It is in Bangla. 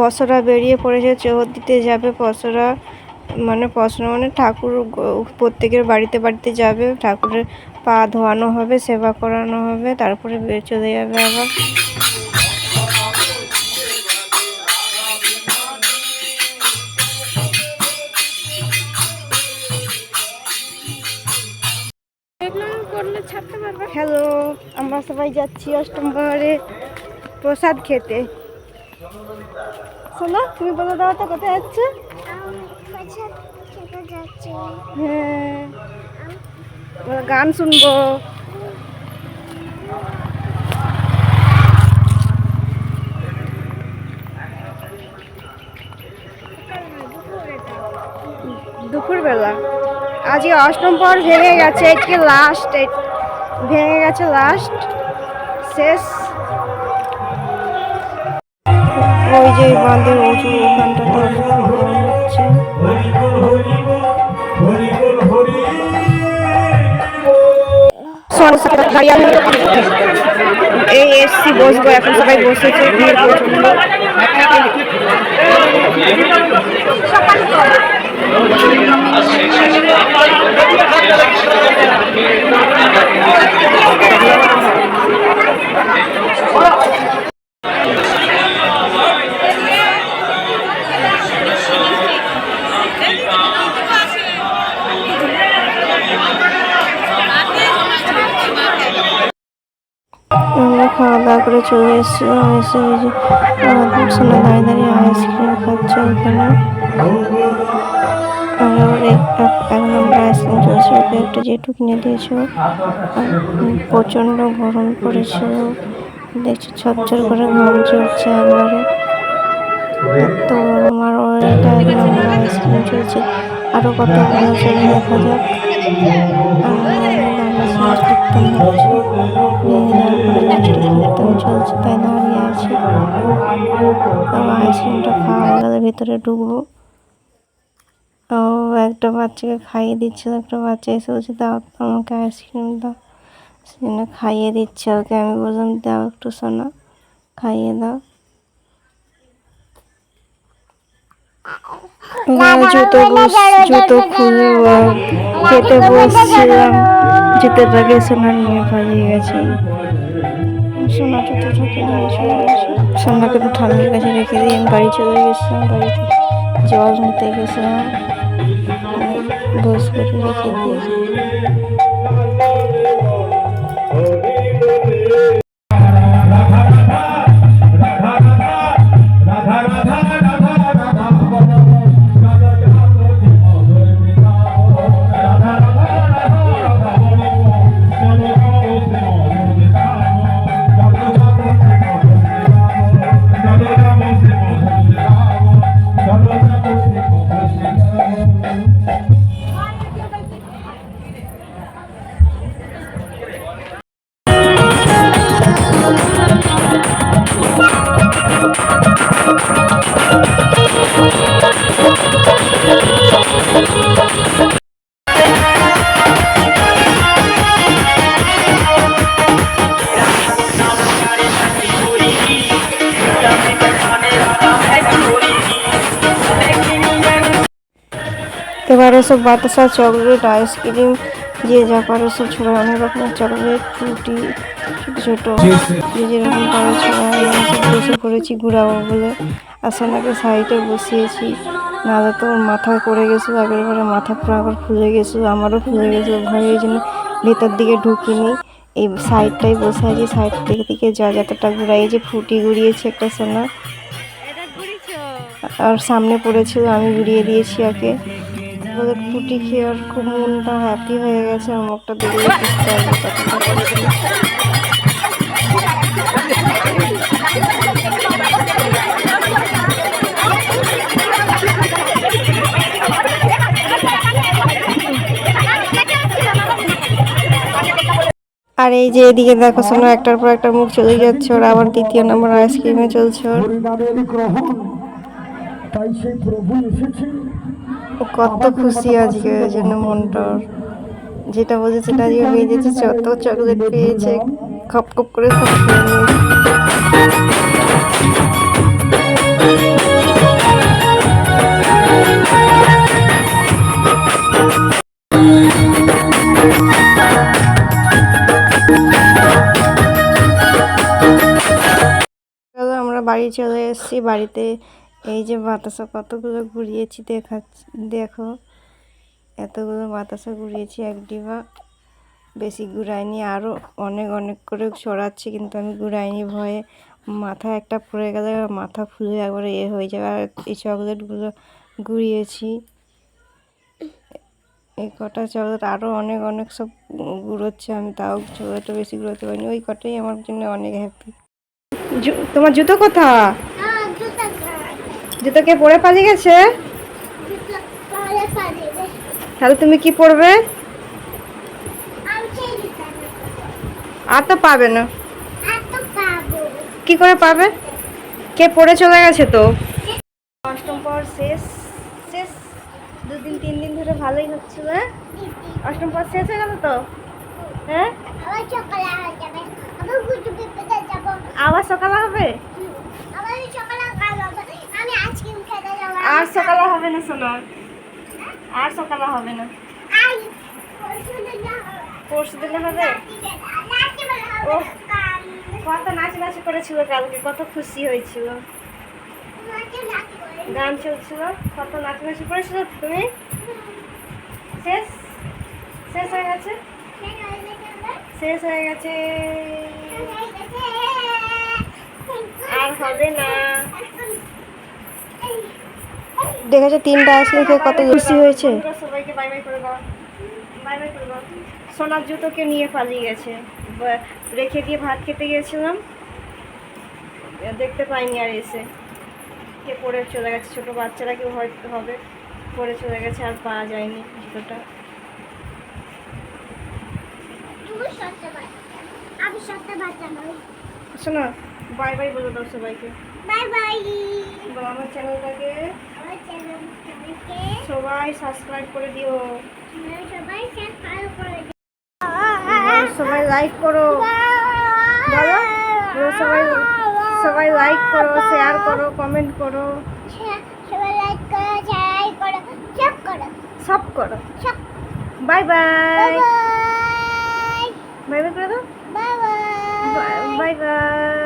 পসরা বেরিয়ে পড়েছে চোর দিতে যাবে পসরা মানে পসরা মানে ঠাকুর প্রত্যেকের বাড়িতে বাড়িতে যাবে ঠাকুরের পা ধোয়ানো হবে সেবা করানো হবে তারপরে বের চলে যাবে আবার। হ্যালো আমরা সবাই যাচ্ছি অষ্টম পাহাড়ে প্রসাদ খেতে। শোনো তুমি বলে দাও তো কোথায় যাচ্ছ। হ্যাঁ গান শুনব। দুপুরবেলা। আজকে অষ্টম পর ভেঙে গেছে আজকে লাস্ট ভেঙে গেছে লাস্ট শেষ। যে বাঁধের উঁচু ওখানটাতে হচ্ছে এই এসছি বসবো এখন সবাই বসেছে আমরা খাওয়া দাওয়া এসেছিলাম এসে ওই যে, আমার সোনা দাঁড়িয়ে দাঁড়িয়ে আইসক্রিম খাচ্ছে আর ওর এক আইসক্রিম চলছে ওকে আর গরম পড়েছিল দেখছি ছচ্ছর করে ঘাম চলছে একবারে। তো আমার ওর আইসক্রিম চলছে। আরও কত ভালো চলে দেখা যাক। আর কীর্তন আইসক্রিমটা খাওয়া হয়ে গেলে ভিতরে ঢুকবো ও একটা বাচ্চাকে খাইয়ে দিচ্ছিল একটা বাচ্চা এসে বলছে দাও আমাকে আইসক্রিম দাও সেখানে খাইয়ে দিচ্ছে ওকে আমি বললাম দাও একটু সোনা খাইয়ে দাও জুতো জুতো খুলে খেতে বসছিলাম জুতোটাকে সোনা নিয়ে পালিয়ে গেছে সোনা জুতোটাকে নিয়ে চলে সোনাকে তো ঠান্ডার কাছে রেখে দিয়ে আমি বাড়ি চলে গেছিলাম, বাড়িতে জল নিতে গেছিলাম রেখে দিয়ে। এবারে সব বাতাসা চকলেট আইসক্রিম যে যা পারে সব ছোটো অনেক রকমের চকলেট ফ্রুটি ছোটো ছোটো যে যেরকম পারে ছোটো বসে পড়েছি ঘুরাবো বলে। আর সোনাকে সাইডে বসিয়েছি। নাহলে তো ওর মাথায় পড়ে গেছিল আগের বারে মাথা পুরো আবার ফুলে গেছিল আমারও ফুলে গেছিল ভয়ে জন্য ভেতর দিকে ঢুকিনি। এই সাইডটাই বসে আছি সাইড থেকে থেকে যা যতটা ঘুরাই যে ফুটি ঘুরিয়েছে একটা সোনা। আর সামনে পড়েছিল আমি ঘুরিয়ে দিয়েছি ওকে ওদের ফুটি খেয়ে আর খুব মনটা হ্যাপি হয়ে গেছে আর মুখটা দেখলে। আর এই যে এদিকে দেখো শোনো একটার পর একটা মুখ চলে যাচ্ছে, ওর আবার দ্বিতীয় নম্বর আইসক্রিমে চলছে ওর তাই সেই প্রভু কত খুশি আজকে ওই জন্য মনটার যেটা বলছে সেটা আজকে হয়ে যেতে যত চকলেট পেয়েছে, খপ খপ করে সব আমরা বাড়ি চলে এসেছি, বাড়িতে এই যে বাতাসা কতগুলো ঘুরিয়েছি দেখাচ্ছি, দেখো। এতগুলো বাতাসা ঘুরিয়েছি, এক ডিবা। বেশি ঘুরাইনি আরও অনেক অনেক করে ছড়াচ্ছি কিন্তু আমি ঘুরাইনি ভয়ে। মাথা একটা পড়ে গেলে মাথা ফুলে একবারে এ হয়ে যাবে। আর এই চকলেটগুলো ঘুরিয়েছি। এই কটা চকলেট আরও অনেক অনেক সব ঘুরোচ্ছে, আমি তাও চকলেটটা বেশি ঘুরোতে পারিনি। ওই কটাই আমার জন্য অনেক হ্যাপি তোমার জুতো কোথা। জুতো কে পরে পালিয়ে গেছে। তাহলে তুমি কি নেব। আর তো পাবে না। কি করে পাবে? কে পড়ে চলে গেছে তো? অষ্টম পর শেষ শেষ। দুদিন তিন দিন ধরে ভালোই হচ্ছিল হ্যাঁ? অষ্টম পর শেষ হয়ে গেল তো? হ্যাঁ। আবার সকালে হবে হুম, আবার সকালে কাজ হবে। আমি আইসক্রিম খেতে যাব। আর সকালে হবে না শোনো আর সকালে হবে না পরশু দিন হবে। কাল, কত নাচ নাচ করেছিল কালকে কত খুশি হয়েছিল নাচে নাচি। গান চলছিল কত নাচানাচি করেছিল তুমি শেষ শেষ হয়ে গেছে। শেষ হয়ে গেছে। আর হবে না দেখেছ তিনটা আইসক্রিম খেয়ে কত খুশি হয়েছে। সবাইকে বাই বাই করে দাও বাই বাই করে দাও সোনার জুতোকে নিয়ে পালিয়ে গেছে। রেখে দিয়ে ভাত খেতে গিয়েছিলাম দেখতে পাইনি আর এসে। কে পড়ে চলে গেছে ছোটো বাচ্চারা কেউ হয়তো হবে। পড়ে চলে গেছে আর পাওয়া যায়নি জুতোটা। শোনো বাই বাই বলে দাও সবাইকে। Bye bye. বলো আমার চ্যানেলটাকে। সবাই সাবস্ক্রাইব করে দিও। হ্যাঁ, সবাই লাইক করো। বলো সবাই সবাই লাইক করো শেয়ার করো কমেন্ট করো। সব করো। বাই বাই বাই বাই করে বাই বাই